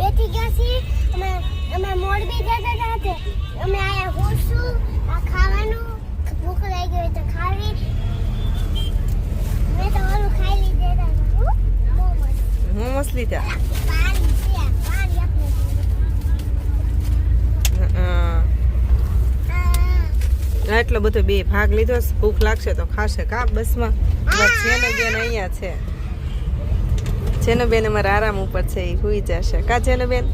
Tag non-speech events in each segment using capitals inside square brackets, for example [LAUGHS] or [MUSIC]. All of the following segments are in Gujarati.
બેઠી ગયા છીએ. અમે અમે મોરબી જતા હતા તે. અમે આયા હોશું આ ખાવાનું. ભૂખ લાગી હોય તો ખાવી. મેં તો ઓલું ખાઈ લીધેલા હતા. હા. આ એટલો બધો બે ભાગ લીધો ભૂખ લાગશે તો ખાશે. કા બસમાં? છે ને બેન અહીંયા છે. જેનો બેન અમારા આરામ ઉપર છે એ સુઈ જશે. કા જેનો બેન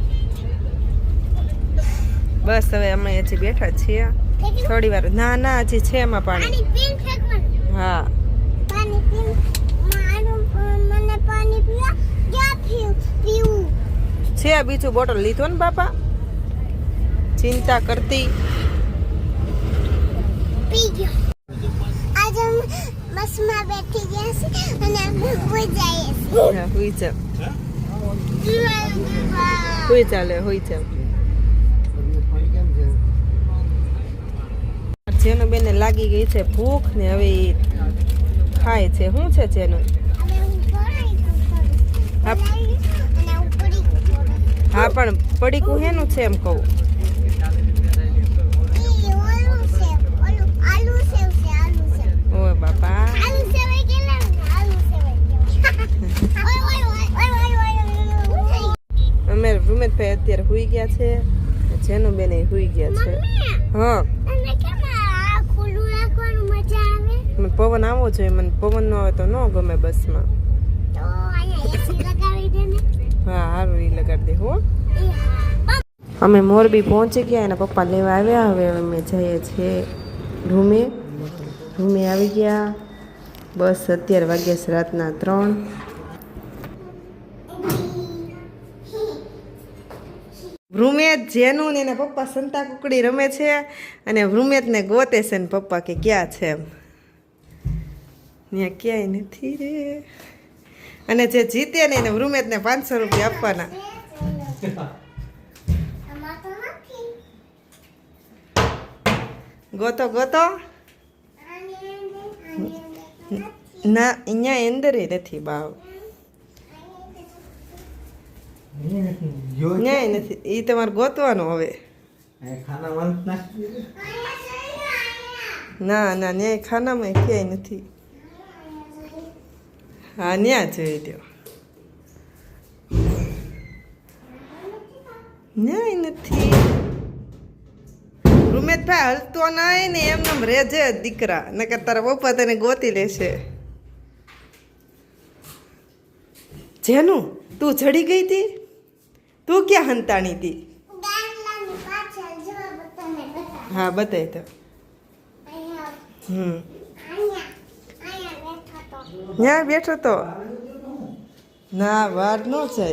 બસ હવે અમે હજી બેઠા છીએ. થોડી વાર. ના ના હજી છે એમાં પાણી. હા. છે આ બીજું બોટલ લીધો ને બાપા? ચિંતા કરતી. પી ગયો. આજે બસમાં બેઠી ગયા છે અને અમે હોઈ જઈએ હા, હુઈ જા છીએ ચાલે હુઈ જા જેનો બેને લાગી ગઈ છે ભૂખ ને હવે એ ખાય છે. શું છે જેનું. હા પણ પડીકું હેનું છે એમ કહું. અમે રૂમેશભાઈ અત્યારે હુઈ ગયા છે જેનું બેન એ હુઈ ગયા છે. હા. મને પવન આવવો જોઈએ મને પવન ન આવે તો ન ગમે બસમાં. હા સારું એ લગાડી દે હો. અમે મોરબી પહોંચી ગયા એના પપ્પા લેવા આવ્યા હવે અમે જઈએ છીએ રૂમે. રૂમે આવી ગયા. બસ અત્યારે વાગ્યા છે રાતના ત્રણ. ભ્રુમેત જેનું ને એના પપ્પા સંતા કુકડી રમે છે અને ભ્રુમેતને ગોતે છે ને પપ્પા કે ક્યાં છે એમ. ત્યાં ક્યાંય નથી રે. અને જે જીતે ને એને ભ્રુમેતને પાંચસો રૂપિયા આપવાના. ગોતો ગોતો. અંદર અંદર. ના અહીંયા એંદરે નથી બાવ. ન્યાય નથી. એ તમારે ગોતવાનું હવે. ના ના ન્યાય ખાનામાં ક્યાંય નથી. હા ન્યા જોઈ દો ન્યાય નથી. રૂમેશભાઈ હલતો નહીં ને એમને એમ રેજે દીકરા. નકર તારા પપ્પા તને ગોતી લેશે. જેનું? તું ચડી ગઈ હતી તું ક્યાં હંતાણી હતી. હા, બતાય તો. હમ. ત્યાં બેઠો તો. ના, વાર ન જાય.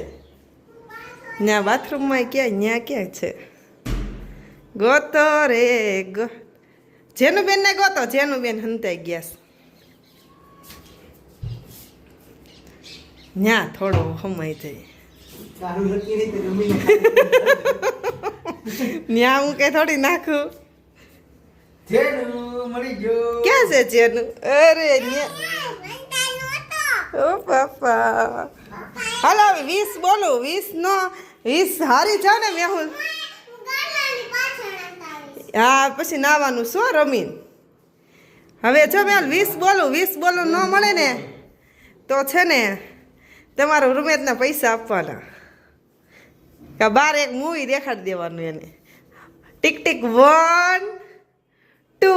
ત્યાં બાથરૂમમાં ક્યાં ત્યાં ક્યાં છે? ગોતો રે, ગો. જેનું બેન ને ગોતો જેનું બેન હંતાઈ ગયા છે. ન્યા થોડો સમય જાય. [LAUGHS] ન્યા હું કઈ થોડી નાખું. ક્યાં છે જેનું? અરે ઓ બાપા. હાલો વીસ બોલો. વીસ નો વીસ હારી ને મેહુલ હા પછી નાવાનું શું રમીન? હવે જો મેં વીસ બોલું વીસ બોલું ન મળે ને તો છે ને તમારા રૂમેતના પૈસા આપવાના. કે બાર એક મૂવી દેખાડી દેવાનું એને. Tick tick one two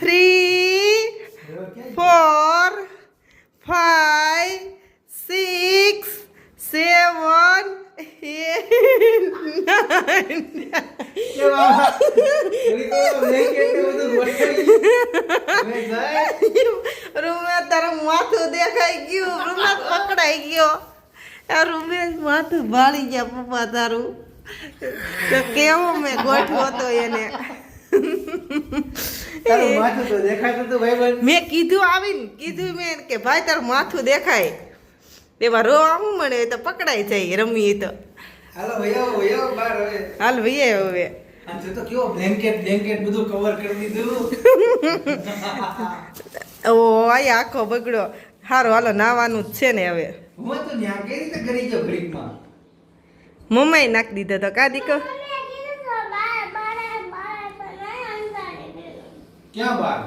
three four five six seven રૂમે તારું માથું દેખાઈ ગયું રૂમે પકડાઈ ગયો. આ રૂમે માથું ભાળી ગયા પપ્પા તારું. તો કેવો મેં ગોઠવો તો એને. મેં કીધું આવીને કીધું મેં કે ભાઈ તારું માથું દેખાય. એમાં રો આવું મળે તો પકડાઈ જાય રમીએ તો. હાલ ભૈયો હવે. હાલ તો કેવો બ્લેન્કેટ બ્લેન્કેટ બધું કવર કરી દીધું. [LAUGHS] ઓ આખો બગડો. હારો હાલો નાવાનું જ છે ને હવે. હું તો ન્યા કઈ રીતે કરી ગયો ઘડીકમાં. મમ્માએ નાખી દીધો તો. કા દીકો? બાર બાર? બાર. ક્યાં બાર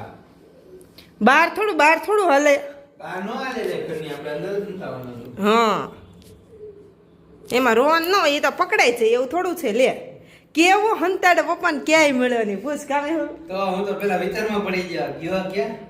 બહાર થોડું બહાર થોડું હલે. બાર નો આલે લે ઘરની આપણે અંદર જ નથી આવવાનું. હતું. હા. એમાં રોવાનું ન હોય એ તો પકડાય છે એવું થોડું છે લે. કેવો હંતાડે પપ્પાને ક્યાંય મળ્યો નહીં? પૂછ કામે તો હું તો પેલા વિચારમાં પડી ગયો. ગયો ક્યાં?